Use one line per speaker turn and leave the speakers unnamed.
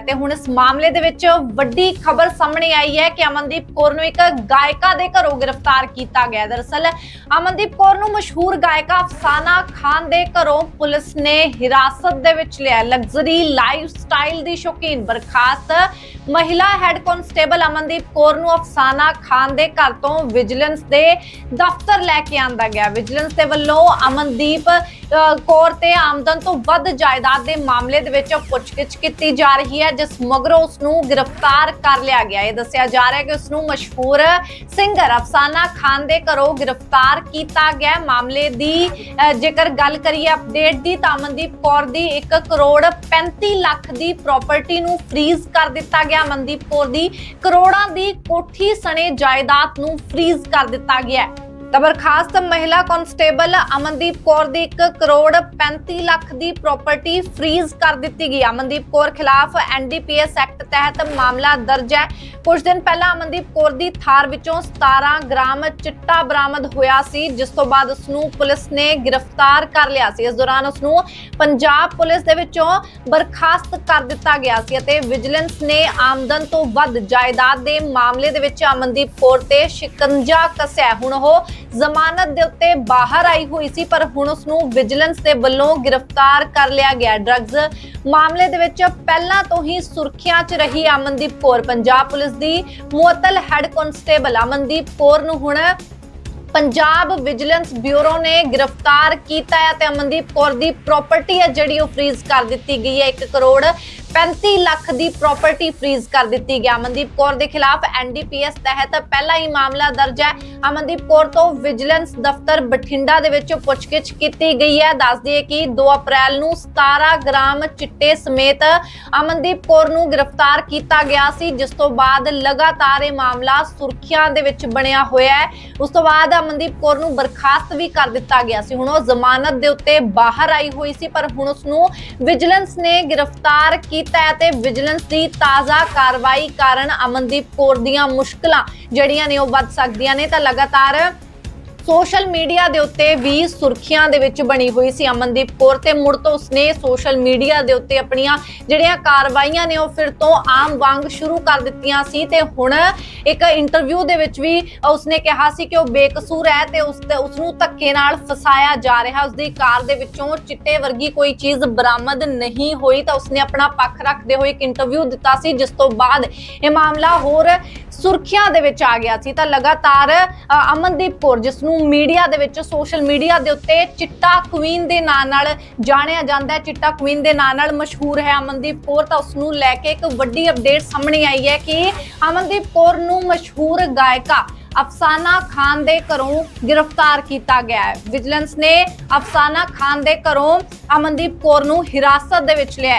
ਤੇ ਹੁਣ ਇਸ ਮਾਮਲੇ ਦੇ ਵਿੱਚ ਵੱਡੀ ਖਬਰ ਸਾਹਮਣੇ ਆਈ ਹੈ ਕਿ ਅਮਨਦੀਪ ਕੌਰ ਨੂੰ ਇੱਕ ਗਾਇਕਾ ਦੇ ਘਰੋਂ ਗ੍ਰਿਫਤਾਰ ਕੀਤਾ ਗਿਆ। ਦਰਅਸਲ ਅਮਨਦੀਪ ਕੌਰ ਨੂੰ ਮਸ਼ਹੂਰ ਗਾਇਕਾ ਅਫਸਾਨਾ ਖਾਨ ਦੇ ਘਰੋਂ ਪੁਲਿਸ ਨੇ ਹਿਰਾਸਤ ਦੇ ਵਿੱਚ ਲਿਆ। ਲਗਜ਼ਰੀ ਲਾਈਫ ਸਟਾਈਲ ਦੀ ਸ਼ੌਕੀਨ, ਬਰਖਾਸਤ ਮਹਿਲਾ ਹੈੱਡ ਕਾਂਸਟੇਬਲ ਅਮਨਦੀਪ ਕੌਰ ਨੂੰ ਅਫਸਾਨਾ ਖਾਨ ਦੇ ਘਰ ਤੋਂ ਵਿਜੀਲੈਂਸ ਦੇ ਦਫ਼ਤਰ ਲੈ ਕੇ ਆਂਦਾ ਗਿਆ। ਵਿਜੀਲੈਂਸ ਦੇ ਵੱਲੋਂ ਅਮਨਦੀਪ ਕੌਰ ਤੇ ਆਮਦਨ ਤੋਂ ਵੱਧ ਜਾਇਦਾਦ ਦੇ ਮਾਮਲੇ ਦੇ ਵਿੱਚ ਪੁੱਛਗਿੱਛ ਕੀਤੀ ਜਾ ਰਹੀ ਹੈ, ਜਿਸ ਮਗਰੋਂ ਉਸ ਨੂੰ ਗ੍ਰਿਫਤਾਰ ਕਰ ਲਿਆ ਗਿਆ। ਇਹ ਦੱਸਿਆ ਜਾ ਰਿਹਾ ਹੈ ਕਿ ਉਸ ਨੂੰ ਮਸ਼ਹੂਰ ਸਿੰਗਰ ਅਫਸਾਨਾ ਖਾਨ ਦੇ ਘਰੋਂ ਗ੍ਰਿਫਤਾਰ ਕੀਤਾ ਗਿਆ। ਮਾਮਲੇ ਦੀ ਜੇਕਰ ਗੱਲ ਕਰੀਏ ਅਪਡੇਟ ਦੀ, ਤਾਂ ਅਮਨਦੀਪ ਕੌਰ ਦੀ 1 ਕਰੋੜ 35 ਲੱਖ ਦੀ ਪ੍ਰਾਪਰਟੀ ਨੂੰ ਫ੍ਰੀਜ਼ ਕਰ ਦਿੱਤਾ ਗਿਆ। ਮਨਦੀਪ ਕੌਰ ਦੀ ਕਰੋੜਾਂ ਦੀ ਕੋਠੀ ਸਣੇ ਜਾਇਦਾਦ ਨੂੰ ਫ੍ਰੀਜ਼ ਕਰ ਦਿੱਤਾ ਗਿਆ ਹੈ। ਤਾਂ ਬਰਖਾਸਤ ਮਹਿਲਾ ਕਾਂਸਟੇਬਲ ਅਮਨਦੀਪ ਕੌਰ ਦੀ 1 ਕਰੋੜ 35 ਲੱਖ ਦੀ ਪ੍ਰਾਪਰਟੀ ਫ੍ਰੀਜ਼ ਕਰ ਦਿੱਤੀ ਗਈ। ਅਮਨਦੀਪ ਕੌਰ ਖਿਲਾਫ ਐਨਡੀਪੀਐਸ ਐਕਟ ਤਹਿਤ ਮਾਮਲਾ ਦਰਜ ਹੈ। ਕੁਝ ਦਿਨ ਪਹਿਲਾਂ ਅਮਨਦੀਪ ਕੌਰ ਦੀ ਥਾਰ ਵਿੱਚੋਂ 17 ਗ੍ਰਾਮ ਚਿੱਟਾ ਬਰਾਮਦ ਹੋਇਆ ਸੀ, ਜਿਸ ਤੋਂ ਬਾਅਦ ਉਸ ਨੂੰ ਪੁਲਿਸ ਨੇ ਗ੍ਰਿਫਤਾਰ ਕਰ ਲਿਆ ਸੀ। ਇਸ ਦੌਰਾਨ ਉਸ ਨੂੰ ਪੰਜਾਬ ਪੁਲਿਸ ਦੇ ਵਿੱਚੋਂ ਬਰਖਾਸਤ ਕਰ ਦਿੱਤਾ ਗਿਆ ਸੀ ਅਤੇ ਵਿਜੀਲੈਂਸ ਨੇ ਆਮਦਨ ਤੋਂ ਵੱਧ ਜਾਇਦਾਦ ਦੇ ਮਾਮਲੇ ਦੇ ਵਿੱਚ ਅਮਨਦੀਪ ਕੌਰ ਤੇ ਸ਼ਿਕੰਜਾ ਕੱਸਿਆ ਹੁਣ ਉਹ ਜ਼ਮਾਨਤ ਦੇ ਉੱਤੇ ਬਾਹਰ ਆਈ ਹੋਈ ਸੀ, ਪਰ ਹੁਣ ਉਸ ਨੂੰ ਵਿਜੀਲੈਂਸ ਦੇ ਵੱਲੋਂ ਗ੍ਰਿਫਤਾਰ ਕਰ ਲਿਆ ਗਿਆ ਡਰੱਗਸ ਮਾਮਲੇ ਦੇ ਵਿੱਚ ਪਹਿਲਾਂ ਤੋਂ ਹੀ ਸੁਰਖੀਆਂ 'ਚ ਰਹੀ ਅਮਨਦੀਪ ਕੌਰ। ਪੰਜਾਬ ਪੁਲਿਸ ਦੀ ਮੁਅੱਤਲ ਹੈੱਡ ਕਾਂਸਟੇਬਲ ਅਮਨਦੀਪ ਕੌਰ ਨੂੰ ਹੁਣ ਪੰਜਾਬ ਵਿਜੀਲੈਂਸ ਬਿਊਰੋ ਨੇ ਗ੍ਰਿਫਤਾਰ ਕੀਤਾ ਹੈ ਤੇ ਅਮਨਦੀਪ ਕੌਰ ਦੀ ਪ੍ਰਾਪਰਟੀ ਹੈ ਜਿਹੜੀ ਉਹ ਫ੍ਰੀਜ਼ ਕਰ ਦਿੱਤੀ ਗਈ ਹੈ। 1 ਕਰੋੜ 35 ਲੱਖ ਦੀ ਪ੍ਰਾਪਰਟੀ ਫ੍ਰੀਜ਼ ਕਰ ਦਿੱਤੀ ਗਿਆ। ਅਮਨਦੀਪ ਕੌਰ ਦੇ ਖਿਲਾਫ ਐਨਡੀਪੀਐਸ ਤਹਿਤ ਪਹਿਲਾ ਹੀ ਮਾਮਲਾ ਦਰਜ ਹੈ। ਅਮਨਦੀਪ ਕੌਰ ਤੋਂ ਵਿਜੀਲੈਂਸ ਦਫ਼ਤਰ ਬਠਿੰਡਾ ਦੇ ਵਿੱਚ ਪੁੱਛਗਿੱਛ ਕੀਤੀ ਗਈ ਹੈ। ਦੱਸ ਦਈਏ ਕਿ 2 ਅਪ੍ਰੈਲ ਨੂੰ 17 ਗ੍ਰਾਮ ਚਿੱਟੇ ਸਮੇਤ ਅਮਨਦੀਪ ਕੌਰ ਨੂੰ ਗ੍ਰਿਫਤਾਰ ਕੀਤਾ ਗਿਆ ਸੀ, ਜਿਸ ਤੋਂ ਬਾਅਦ ਲਗਾਤਾਰ ਇਹ ਮਾਮਲਾ ਸੁਰਖੀਆਂ ਦੇ ਵਿੱਚ ਬਣਿਆ ਹੋਇਆ ਹੈ। ਉਸ ਤੋਂ ਬਾਅਦ ਅਮਨਦੀਪ ਕੌਰ ਨੂੰ ਬਰਖਾਸਤ ਵੀ ਕਰ ਦਿੱਤਾ ਗਿਆ ਸੀ। ਹੁਣ ਉਹ ਜ਼ਮਾਨਤ ਦੇ ਉੱਤੇ ਬਾਹਰ ਆਈ ਹੋਈ ਸੀ, ਪਰ ਹੁਣ ਉਸ ਨੂੰ ਵਿਜੀਲੈਂਸ ਨੇ ਗ੍ਰਿਫਤਾਰ ਕੀਤਾ ਕੀਤਾ ਹੈ ਤੇ ਵਿਜੀਲੈਂਸ ਦੀ ਤਾਜ਼ਾ ਕਾਰਵਾਈ ਕਾਰਨ ਅਮਨਦੀਪ ਕੌਰ ਦੀਆਂ ਮੁਸ਼ਕਲਾਂ ਜਿਹੜੀਆਂ ਨੇ ਉਹ ਵੱਧ ਸਕਦੀਆਂ ਨੇ ਤਾਂ ਲਗਾਤਾਰ ਸੋਸ਼ਲ ਮੀਡੀਆ ਦੇ ਉੱਤੇ ਵੀ ਸੁਰਖੀਆਂ ਦੇ ਵਿੱਚ ਬਣੀ ਹੋਈ ਸੀ ਅਮਨਦੀਪ ਕੌਰ ਤੇ ਮੁੜ ਤੋਂ ਉਸਨੇ ਸੋਸ਼ਲ ਮੀਡੀਆ ਦੇ ਉੱਤੇ ਆਪਣੀਆਂ ਜਿਹੜੀਆਂ ਕਾਰਵਾਈਆਂ ਨੇ ਉਹ ਫਿਰ ਤੋਂ ਆਮ ਵਾਂਗ ਸ਼ੁਰੂ ਕਰ ਦਿੱਤੀਆਂ ਸੀ ਤੇ ਹੁਣ ਇੱਕ ਇੰਟਰਵਿਊ ਦੇ ਵਿੱਚ ਵੀ ਉਸਨੇ ਕਿਹਾ ਸੀ ਕਿ ਉਹ ਬੇਕਸੂਰ ਹੈ ਤੇ ਉਸ ਉਸ ਨੂੰ ਧੱਕੇ ਨਾਲ ਫਸਾਇਆ ਜਾ ਰਿਹਾ, ਉਸਦੀ ਕਾਰ ਦੇ ਵਿੱਚੋਂ ਚਿੱਟੇ ਵਰਗੀ ਕੋਈ ਚੀਜ਼ ਬਰਾਮਦ ਨਹੀਂ ਹੋਈ ਤਾਂ ਉਸਨੇ ਆਪਣਾ ਪੱਖ ਰੱਖਦੇ ਹੋਏ ਇੱਕ ਇੰਟਰਵਿਊ ਦਿੱਤਾ ਸੀ, ਜਿਸ ਤੋਂ ਬਾਅਦ ਇਹ ਮਾਮਲਾ ਹੋਰ ਸੁਰਖੀਆਂ ਦੇ ਵਿੱਚ ਆ ਗਿਆ ਸੀ ਤਾਂ ਲਗਾਤਾਰ ਅਮਨਦੀਪ ਕੌਰ ਜਿਸ ਨੂੰ ਮੀਡੀਆ ਦੇ ਵਿੱਚ, ਸੋਸ਼ਲ ਮੀਡੀਆ ਦੇ ਉੱਤੇ ਚਿੱਟਾ ਕੁਈਨ ਦੇ ਨਾਂ ਨਾਲ ਜਾਣਿਆ ਜਾਂਦਾ ਹੈ। ਚਿੱਟਾ ਕੁਈਨ ਦੇ ਨਾਂ ਨਾਲ ਮਸ਼ਹੂਰ ਹੈ ਅਮਨਦੀਪ ਕੌਰ, ਤਾਂ ਉਸ ਨੂੰ ਲੈ ਕੇ ਇੱਕ ਵੱਡੀ ਅਪਡੇਟ ਸਾਹਮਣੇ ਆਈ ਹੈ ਕਿ ਅਮਨਦੀਪ ਕੌਰ ਨੂੰ ਮਸ਼ਹੂਰ ਗਾਇਕਾ ਅਫਸਾਨਾ ਖਾਨ ਦੇ ਘਰੋਂ ਗ੍ਰਿਫਤਾਰ ਕੀਤਾ ਗਿਆ ਹੈ। ਵਿਜੀਲੈਂਸ ਨੇ ਅਫਸਾਨਾ ਖਾਨ ਦੇ ਘਰੋਂ ਅਮਨਦੀਪ ਕੌਰ ਨੂੰ ਹਿਰਾਸਤ ਦੇ ਵਿੱਚ ਲਿਆ